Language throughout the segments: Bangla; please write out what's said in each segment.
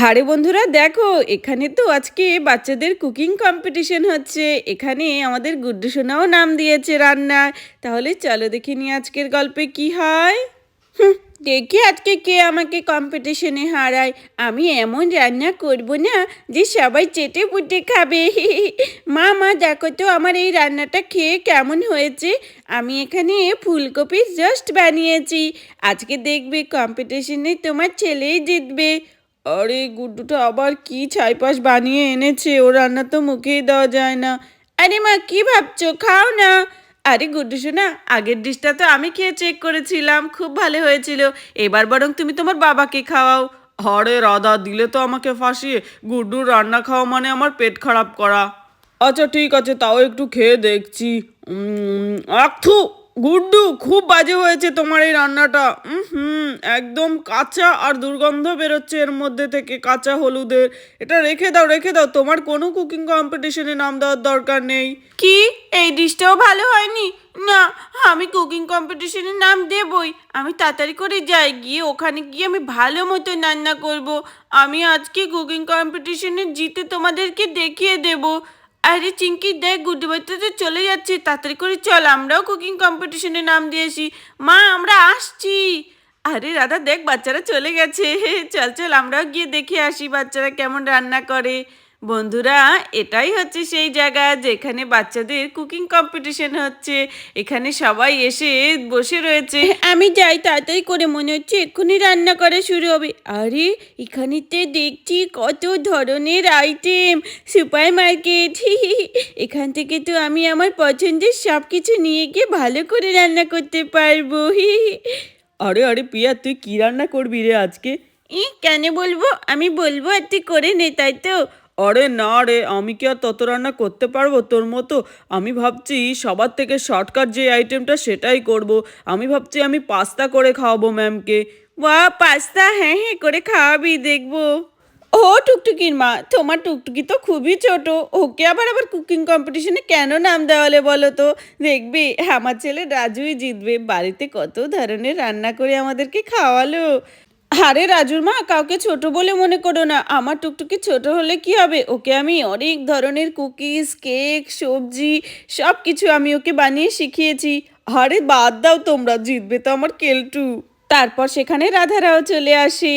আরে বন্ধুরা, দেখো, এখানে তো আজকে বাচ্চাদের কুকিং কম্পিটিশন হচ্ছে। এখানে আমাদের গুড্ডু সোনাও নাম দিয়েছে রান্নায়। তাহলে চলো দেখে নি আজকের গল্পে কি হয়। দেখি আজকে কে আমাকে কম্পিটিশনে হারায়। আমি এমন রান্না করব না যে সবাই চেটে পুটে খাবে। মা মা দেখো তো আমার এই রান্নাটা খেয়ে কেমন হয়েছে। আমি এখানে ফুলকপির জাস্ট বানিয়েছি। আজকে দেখবে কম্পিটিশনে তোমার ছেলেই জিতবে। আরে গুড্ডুটা আবার কি ছাইপাশ বানিয়ে এনেছে? ও রান্না তো মুখেই দেওয়া যায় না। আরে মা, কি ভাবছ? খাও না। আরে গুড্ডু শোনা আগের ডিশটা তো আমি খেয়ে চেক করেছিলাম। খুব ভালো হয়েছিল। এবার বরং তুমি তোমার বাবাকে খাওয়াও। হরে রাধা, দিলে তো আমাকে ফাঁসিয়ে। গুড্ডুর রান্না খাওয়া মানে আমার পেট খারাপ করা। আচ্ছা ঠিক আছে, তাও একটু খেয়ে দেখছি। থু। গুড্ডু, খুব বাজে হয়েছে তোমার এই রান্নাটা। হুম, একদম কাঁচা আর দুর্গন্ধ বেরোচ্ছে এর মধ্যে থেকে, কাঁচা হলুদের। এটা রেখে দাও রেখে দাও, তোমার কোনো কুকিং কম্পিটিশনে নাম দেওয়ার দরকার নেই। কি? এই ডিশটাও ভালো হয়নি? না, আমি কুকিং কম্পিটিশনে নাম দেবই। আমি তাড়াতাড়ি করে যাই, গিয়ে ওখানে গিয়ে আমি ভালো মতো রান্না করব। আমি আজকে কুকিং কম্পিটিশনে জিতে তোমাদেরকে দেখিয়ে দেবো। আরে চিঙ্কি, দেখ গুড্ডি বাড়িতে তো চলে যাচ্ছে। তাড়াতাড়ি করে চল, আমরাও কুকিং কম্পিটিশনে নাম দিয়েছি। মা, আমরা আসছি। আরে দাদা দেখ, বাচ্চারা চলে গেছে। চল চল, আমরাও গিয়ে দেখে আসি বাচ্চারা কেমন রান্না করে। বন্ধুরা এটাই হচ্ছে সেই জায়গা যেখানে বাচ্চাদের কুকিং কম্পিটিশন হচ্ছে। এখানে সবাই এসে বসে রয়েছে। আমি যাই তাড়াতাড়ি করে মনে হচ্ছে এক্ষুনি রান্না করা শুরু হবে। আরে এখানেতে দেখছি কত ধরনের আইটেম সুপার মার্কেট এখান থেকে তো আমি আমার পছন্দের সব কিছু নিয়ে গিয়ে ভালো করে রান্না করতে পারব হি আরে আরে পিয়া তুই কি রান্না করবি রে আজকে? ই কেন বলব? আমি বলব আর তুই করে নে তাই তো। আরে না রে, আমি কি আর তত রান্না করতে পারব? তোর মতো আমি ভাবছি সবার থেকে শর্টকাট যে আইটেমটা সেটাই করব। আমি ভাবছি আমি পাস্তা করে খাওয়াবো ম্যামকে বা পাস্তা হ্যাঁ হ্যাঁ করে খাওয়াবি, দেখব। ও, টুকটুকির মা, তোমার টুকটুকি তো খুবই ছোট। ওকে আবার আবার কুকিং কম্পিটিশনে কেন নাম দেওয়ালে বলো তো? দেখবি, আমার ছেলে রাজুই জিতবে। বাড়িতে কত ধরনের রান্না করে আমাদেরকে খাওয়ালো। আরে রাজুর মা, কাউকে ছোট বলে মনে করো না। আমার টুকটুকি ছোট হলে কি হবে? ওকে আমি অনেক ধরনের কুকিজ, কেক, সবজি সব কিছু আমি ওকে বানিয়ে শিখিয়েছি। আরে বাদ দাও তোমরা, জিতবে তো আমার কেলটু। তারপর সেখানে রাধারাও চলে আসে।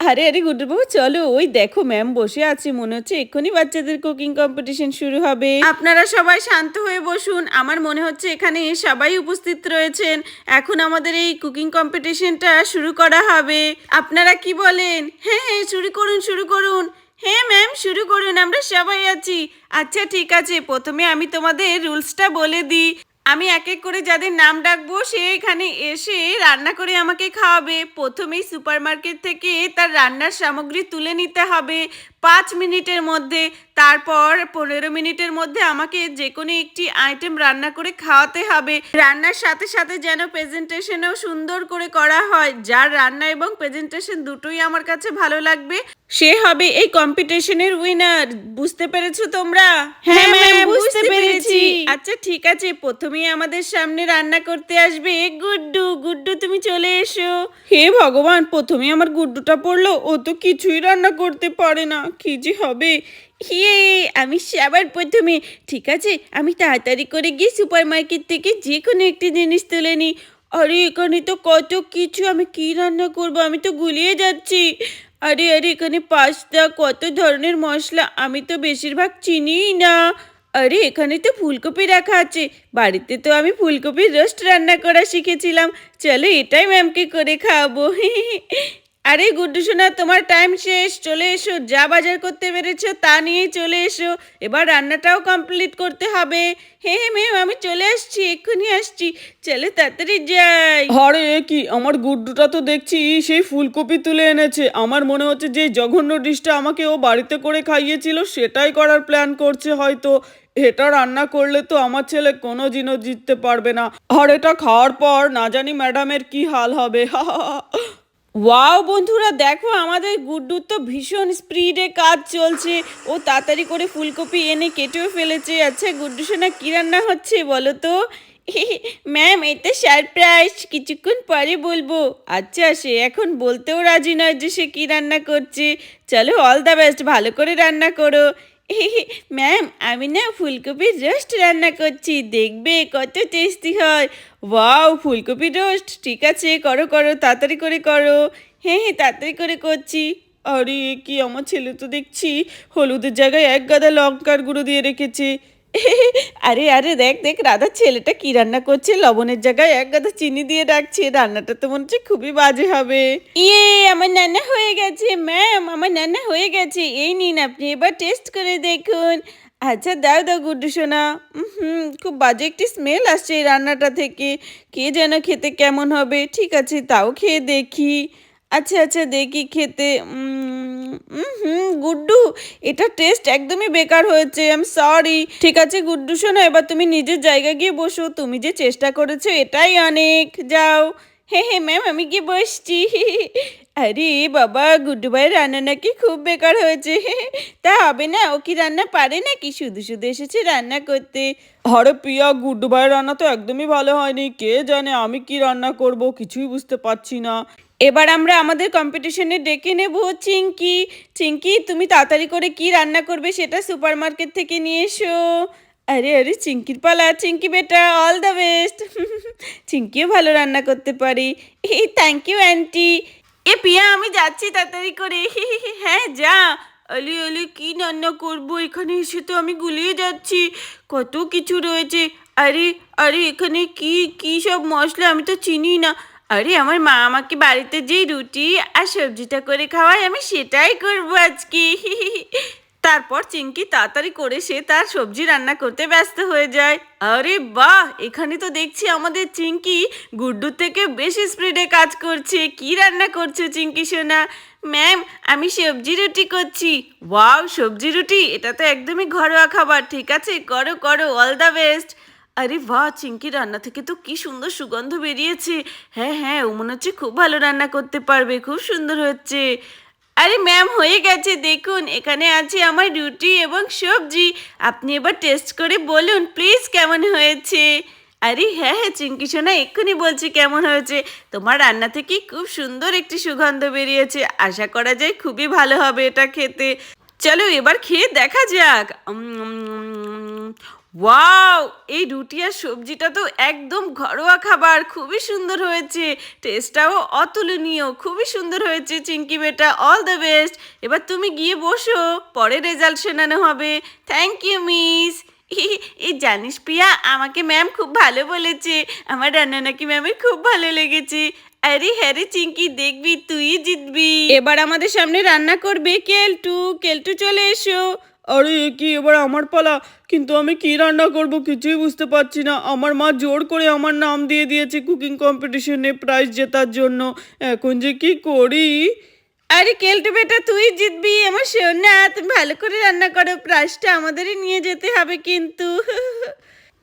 আরে আরে গুড্ডুবাবু চলো, ওই দেখো ম্যাম বসে আছে, মনে হচ্ছে এক্ষুনি বাচ্চাদের কুকিং কম্পিটিশন শুরু হবে। আপনারা সবাই শান্ত হয়ে বসুন, আমার মনে হচ্ছে এখানে সবাই উপস্থিত রয়েছেন। এখন আমাদের এই কুকিং কম্পিটিশনটা শুরু করা হবে। আপনারা কি বলেন? হ্যাঁ হ্যাঁ শুরু করুন শুরু করুন। হ্যাঁ ম্যাম শুরু করুন, আমরা সবাই আছি। আচ্ছা ঠিক আছে, প্রথমে আমি তোমাদের রুলসটা বলে দিই। আমি এক এক করে যাদের নাম ডাকবো, সে এখানে এসে রান্না করে আমাকে খাওয়াবে। প্রথমেই সুপার মার্কেট থেকে তার রান্নার সামগ্রী তুলে নিতে হবে। পাঁচ মিনিটের মধ্যে তারপর পনেরো মিনিটের মধ্যে আমাকে যে কোনো একটি আইটেম রান্না করে খাওয়াতে হবে। রান্নার সাথে সাথে যেন প্রেজেন্টেশনও সুন্দর করে করা হয়। যার রান্না এবং প্রেজেন্টেশন দুটোই আমার কাছে ভালো লাগবে। সে হবে এই কম্পিটিশনের উইনার। বুঝতে পেরেছ তোমরা? হ্যাঁ, ma'am, বুঝতে পেরেছি। আচ্ছা ঠিক আছে প্রথমেই আমাদের সামনে রান্না করতে আসবে গুড্ডু। গুড্ডু তুমি চলে এসো। হে ভগবান প্রথমে আমার গুড্ডুটা পড়ল। ও তো কিছুই রান্না করতে পারে না। কি যে হবে? হিয়ে আমি সবার প্রথমে, ঠিক আছে, আমি তাড়াতাড়ি করে গিয়ে সুপার মার্কেট থেকে যে কোনো একটি জিনিস তুলে নিই। আরে, এখানে তো কত কিছু, আমি কি রান্না করব? আমি তো গুলিয়ে যাচ্ছি। আরে আরে, এখানে পাস্তা, কত ধরনের মশলা, আমি তো বেশিরভাগ চিনিই না। আরে, এখানে তো ফুলকপি রাখা আছে। বাড়িতে তো আমি ফুলকপির রোস্ট রান্না করা শিখেছিলাম। চলো এটাই ম্যামকে করে খাওয়াবো। আরে গুড্ডু সোনা, তোমার টাইম শেষ। চলে এসো, যা বাজার করতে পেরেছ তা নিয়েই চলে এসো। এবার রান্নাটাও কমপ্লিট করতে হবে। হে হে, ম্যাম, আমি চলে আসছি, এক্ষুনি আসছি। চলে তাড়াতাড়ি যাই। আরে, কি, আমার গুড্ডুটা তো দেখছি, সেই ফুলকপি তুলে এনেছে। আমার মনে হচ্ছে যে জঘন্য ডিশটা আমাকে ও বাড়িতে করে খাইয়েছিল, সেটাই করার প্ল্যান করছে হয়তো। এটা রান্না করলে তো আমার ছেলে কোনো জিনিস জিততে পারবে না। আর এটা খাওয়ার পর না জানি ম্যাডামের কি হাল হবে। ওয়াও বন্ধুরা, দেখো আমাদের গুড্ডুর তো ভীষণ স্পিডে কাজ চলছে। ও তাড়াতাড়ি করে ফুলকপি এনে কেটেও ফেলেছে। আচ্ছা গুড্ডু সোনা, কী রান্না হচ্ছে বলো তো? ম্যাম এটা সারপ্রাইজ কিছুক্ষণ পরে বলব। আচ্ছা সে এখন বলতেও রাজি নয় যে সে কী রান্না করছে। চলো অল দ্য বেস্ট ভালো করে রান্না করো। ম্যাম আমি না ফুলকপির রোস্ট রান্না করছি। দেখবে কত টেস্টি হয়। ওয়াও ফুলকপি রোস্ট ঠিক আছে, করো করো, তাড়াতাড়ি করে করো। হ্যাঁ হ্যাঁ তাড়াতাড়ি করে করছি। আরে, কি আমার ছেলে তো দেখছি, হলুদের জায়গায় এক গাদা লঙ্কার গুঁড়ো দিয়ে রেখেছে। আরে আরে, দেখ দেখ, রাধার ছেলেটা কি রান্না করছে? লবণের জায়গায় এক গাদা চিনি দিয়ে রাখছে রান্নাটা তো মনে হচ্ছে খুবই বাজে হবে। ইয়ে আমার নানা হয়ে গেছে ম্যাম আমার নানা হয়ে গেছে। এই নিন আপনি, এবার টেস্ট করে দেখুন। আচ্ছা দাও দাও, গুড্ডু সোনা। হুম খুব বাজে একটি স্মেল আসছে এই রান্নাটা থেকে। কে যেন খেতে কেমন হবে? ঠিক আছে, তাও খেয়ে দেখি। আচ্ছা আচ্ছা দেখি খেতে। হুম, গুড্ডু, এটা টেস্ট একদমই বেকার হয়েছে আম সরি ঠিক আছে, গুড্ডু, শোনো, এবার তুমি নিজের জায়গায় গিয়ে বসো। তুমি যে চেষ্টা করেছ, এটাই অনেক। যাও। হে হে ম্যাম আমি গিয়ে বসছি। আরে বাবা গুড্ডু ভাইয়ের রান্না নাকি খুব বেকার হয়েছে। তা হবে না, ও কি রান্না পারে নাকি? শুধু শুধু এসেছে রান্না করতে। আরে পিয়া গুড্ডু ভাইয়ের রান্না তো একদমই ভালো হয়নি। কে জানে আমি কি রান্না করব, কিছুই বুঝতে পারছি না। এবার আমরা আমাদের কম্পিটিশনে ডেকে নেব চিঙ্কি চিঙ্কি তুমি তাড়াতাড়ি করে কি রান্না করবে সেটা সুপার মার্কেট থেকে নিয়ে এসো। আরে আরে, চিঙ্কির পালা, চিঙ্কি বেটা অল দ্য বেস্ট চিঙ্কিও ভালো রান্না করতে পারি। এই থ্যাংক ইউ অ্যান্টি এ, পিয়া, আমি যাচ্ছি তাড়াতাড়ি করে। হ্যাঁ যা। অলি অলি কি রান্না করব? এখানে এসে তো আমি গুলিয়ে যাচ্ছি। কত কিছু রয়েছে। আরে আরে, এখানে কি কি সব মশলা? আমি তো চিনি না। আরে, আমার মা আমাকে বাড়িতে যেই রুটি আর সবজিটা করে খাওয়ায়, আমি সেটাই করব আজকে। তারপর চিঙ্কি তাড়াতাড়ি করে সে তার সবজি রান্না করতে ব্যস্ত হয়ে যায়। আরে বাহ! এখানে তো দেখছি আমাদের চিঙ্কি গুড্ডুর থেকে বেশি স্পিডে কাজ করছে। কি রান্না করছে চিঙ্কি সোনা? ম্যাম, আমি সবজি রুটি করছি। ওয়াও, সবজি রুটি? এটা তো একদমই ঘরোয়া খাবার। ঠিক আছে, করো করো অল দ্য বেস্ট আরে বাহ চিঙ্কি রান্না থেকে তো কি সুন্দর সুগন্ধ বেরিয়েছে। হ্যাঁ হ্যাঁ ও মনে হচ্ছে খুব ভালো রান্না করতে পারবে। খুব সুন্দর হচ্ছে। আরে ম্যাম হয়ে গেছে, দেখুন, এখানে আছে আমার রুটি এবং সবজি। আপনি এবার টেস্ট করে বলুন প্লিজ কেমন হয়েছে? আরে হ্যাঁ হ্যাঁ চিঙ্কি সোনা এক্ষুনি বলছি কেমন হয়েছে। তোমার রান্না থেকে খুব সুন্দর একটি সুগন্ধ বেরিয়েছে। আশা করা যায় খুবই ভালো হবে এটা খেতে। চলো এবার খেয়ে দেখা যাক। ওয়াও, এই রুটি আর সবজিটা তো একদম ঘরোয়া খাবার, খুবই সুন্দর হয়েছে। টেস্টটাও অতুলনীয়, খুবই সুন্দর হয়েছে চিঙ্কি বেটা অল দ্য বেস্ট এবার তুমি গিয়ে বসো, পরে রেজাল্ট শোনানো হবে। থ্যাংক ইউ মিস এই জানিস প্রিয়া, আমাকে ম্যাম খুব ভালো বলেছে। আমার রান্না নাকি ম্যামের খুব ভালো লেগেছে। আরে হ্যারে চিঙ্কি দেখবি তুই জিতবি। এবার আমাদের সামনে রান্না করবে কেলটু। কেলটু, চলে এসো। আরে এ কি এবার আমার পালা? কিন্তু আমি কি রান্না করব কিছুই বুঝতে পারছি না। আমার মা জোর করে আমার নাম দিয়ে দিয়েছে কুকিং কম্পিটিশনে প্রাইজ জেতার জন্য। এখন যে কি করি? আরে কেলটু বেটা তুই জিতবি। আমার না তুমি ভালো করে রান্না করো। প্রাইজটা আমাদেরই নিয়ে যেতে হবে কিন্তু।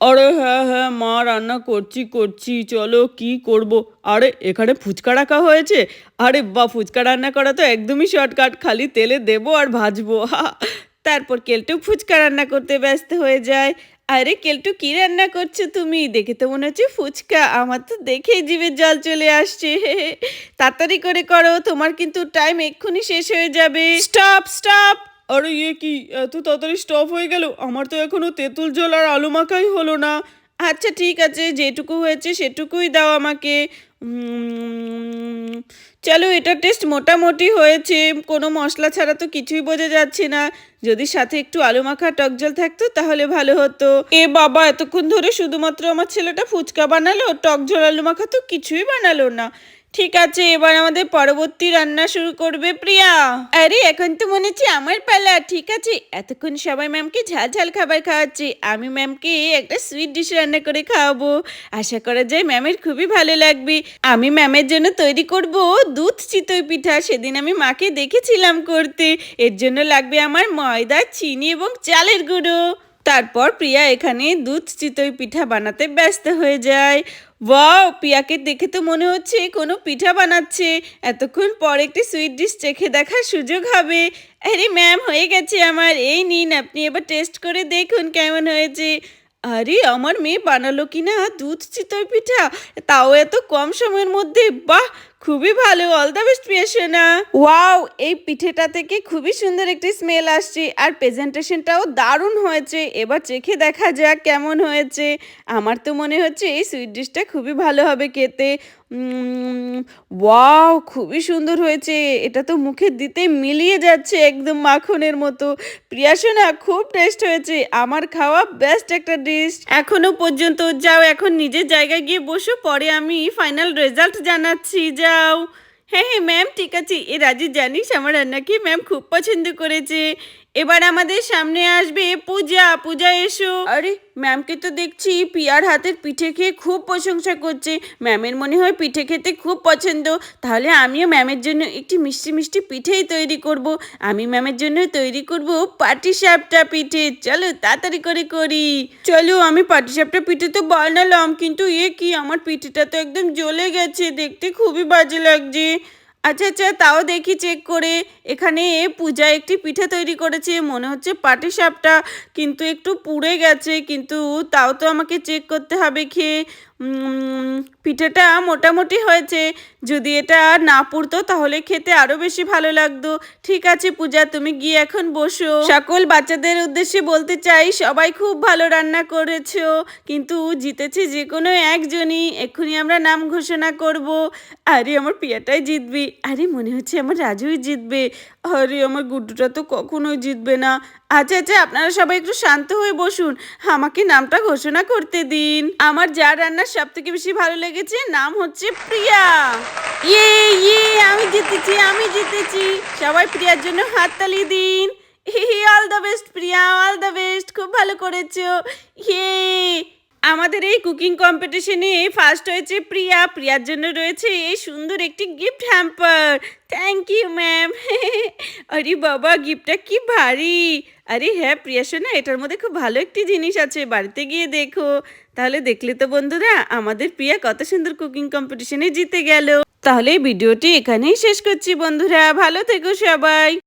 আরে হ্যাঁ হ্যাঁ মা রান্না করছি করছি। চলো কি করব? আরে এখানে ফুচকা রাখা হয়েছে? আরে বা ফুচকা রান্না করা তো একদমই শর্টকাট খালি তেলে দেবো আর ভাজবো। তারপর কেলটু ফুচকা রান্না করতে ব্যস্ত হয়ে যায়। আরে কেলটু কি রান্না করছ তুমি? দেখে তো মনে হচ্ছে ফুচকা। আমার তো দেখেই জিভের জল চলে আসছে। তাড়াতাড়ি করে করো তোমার কিন্তু টাইম এক্ষুনি শেষ হয়ে যাবে। স্টপ স্টপ আরে ইয়ে কি? এত তাড়াতাড়ি স্টপ হয়ে গেল? আমার তো এখনও তেঁতুল জল আর আলু মাখাই হলো না। আচ্ছা ঠিক আছে যেটুকু হয়েছে সেটুকুই দাও আমাকে। চলো, এটা টেস্ট মোটামুটি হয়েছে। কোনো মশলা ছাড়া তো কিছুই বোঝা যাচ্ছে না। যদি সাথে একটু আলু মাখা, টক জল থাকতো, তাহলে ভালো হতো। এ বাবা, এতক্ষণ ধরে শুধুমাত্র আমার ছেলেটা ফুচকা বানালো, টক জল আলু মাখা তো কিছুই বানালো না। ঠিক আছে, এবার আমাদের পরবর্তী রান্না শুরু করবে প্রিয়া। আরে, এখন তো মনে হচ্ছে আমার পালা, ঠিক আছে। এতক্ষণ সবাই ম্যামকে ঝাল ঝাল খাবার খাওয়াচ্ছি, আমি ম্যামকে একটা সুইট ডিশ রান্না করে খাওয়াবো। আশা করা যায় ম্যামের খুবই ভালো লাগবে। আমি ম্যামের জন্য তৈরি করব দুধ চিতই পিঠা, সেদিন আমি মাকে দেখেছিলাম করতে। এর জন্য লাগবে আমার ময়দা, চিনি এবং চালের গুঁড়ো। তারপর প্রিয়া এখানে দুধ চিতই পিঠা বানাতে ব্যস্ত হয়ে যায়। ওয়াও, প্রিয়াকে দেখে তো মনে হচ্ছে কোনো পিঠা বানাচ্ছে। এতক্ষণ পর একটি সুইট ডিশ চেখে দেখার সুযোগ হবে। আরে ম্যাম, হয়ে গেছে আমার। এই নিন, আপনি এবার টেস্ট করে দেখুন কেমন হয়েছে। আরে, আমার মেয়ে বানালো কি না দুধ চিতই পিঠা? তাও এত কম সময়ের মধ্যে? বাহ! খুবই ভালো অল দ্য বেস্ট পিয়াসোনা ওয়াও এই পিঠেটা থেকে খুবই সুন্দর একটি স্মেল আসছে আর প্রেজেন্টেশনটাও দারুণ হয়েছে। এবার চেখে দেখা যাক কেমন হয়েছে। আমার তো মনে হচ্ছে এই সুইট ডিশটা খুবই ভালো হবে খেতে। ওয়াও, খুবই সুন্দর হয়েছে। এটা তো মুখে দিতে মিলিয়ে যাচ্ছে একদম মাখনের মতো। প্রিয়াসোনা খুব টেস্ট হয়েছে। আমার খাওয়া বেস্ট একটা ডিশ এখনও পর্যন্ত যাও, এখন নিজের জায়গায় গিয়ে বসো, পরে আমি ফাইনাল রেজাল্ট জানাচ্ছি, যাও। হ্যাঁ হ্যাঁ ম্যাম ঠিক আছে। এ রাজি জানিস, আমার রান্নাকে ম্যাম খুব পছন্দ করেছে। এবার আমাদের সামনে আসবে পূজা। পূজা, এসো। আরে ম্যামকে তো দেখছি পিয়ার হাতের পিঠে খেয়ে খুব প্রশংসা করছে। ম্যামের মনে হয় পিঠে খেতে খুব পছন্দ। তাহলে আমিও ম্যামের জন্য একটি মিষ্টি মিষ্টি পিঠেই তৈরি করব। আমি ম্যামের জন্য তৈরি করব পাটিসাপটা পিঠে। চলো তাড়াতাড়ি করে করি। চলো, আমি পাটিসাপটা পিঠে তো বানালাম, কিন্তু এ কি? আমার পিঠেটা তো একদম জ্বলে গেছে। দেখতে খুবই বাজে লাগছে। আচ্ছা আচ্ছা তাও দেখি চেক করে। এখানে পূজা একটি পিঠা তৈরি করেছে, মনে হচ্ছে পাটিসাপটা কিন্তু একটু পুড়ে গেছে, কিন্তু তাও তো আমাকে চেক করতে হবে খেয়ে। পিঠাটা মোটামুটি হয়েছে। যদি এটা না পুড়তো, তাহলে খেতে আরও বেশি ভালো লাগতো। ঠিক আছে, পূজা, তুমি গিয়ে এখন বসো। সকল বাচ্চাদের উদ্দেশ্যে বলতে চাই, সবাই খুব ভালো রান্না করেছ, কিন্তু জিতেছে যে কোনো একজনই। এক্ষুনি আমরা নাম ঘোষণা করব। আরে, আমার পিয়াটাই জিতবে। আরে মনে হচ্ছে আমার রাজুই জিতবে। আরে আমার গুড্ডুটা তো কখনোই জিতবে না। আচ্ছা আচ্ছা আপনারা সবাই একটু শান্ত হয়ে বসুন। আমাকে নামটা ঘোষণা করতে দিন। আমার যা রান্নার সব থেকে বেশি ভালো লেগেছে নাম হচ্ছে প্রিয়া। ইয়ে ইয়ে আমি জিতেছি আমি জিতেছি। সবাই প্রিয়ার জন্য হাততালি দিন। All the best Priya all the best খুব ভালো করেছ। ইয়ে আমাদের এই কুকিং কম্পিটিশনে ফার্স্ট হয়েছে প্রিয়া। প্রিয়ার জন্য রয়েছে এই সুন্দর একটি gift hamper thank you ma'am আরে বাবা গিফটটা কি ভারী। আরে হ্যাঁ প্রিয়া শোনা এটার মধ্যে খুব ভালো একটি জিনিস আছে, বাড়িতে গিয়ে দেখো। তাহলে দেখলে তো বন্ধুরা, আমাদের প্রিয়া কত সুন্দর কুকিং কম্পিটিশনে জিতে গেল। তাহলে ভিডিওটি এখানেই শেষ করছি বন্ধুরা, ভালো থেকো সবাই।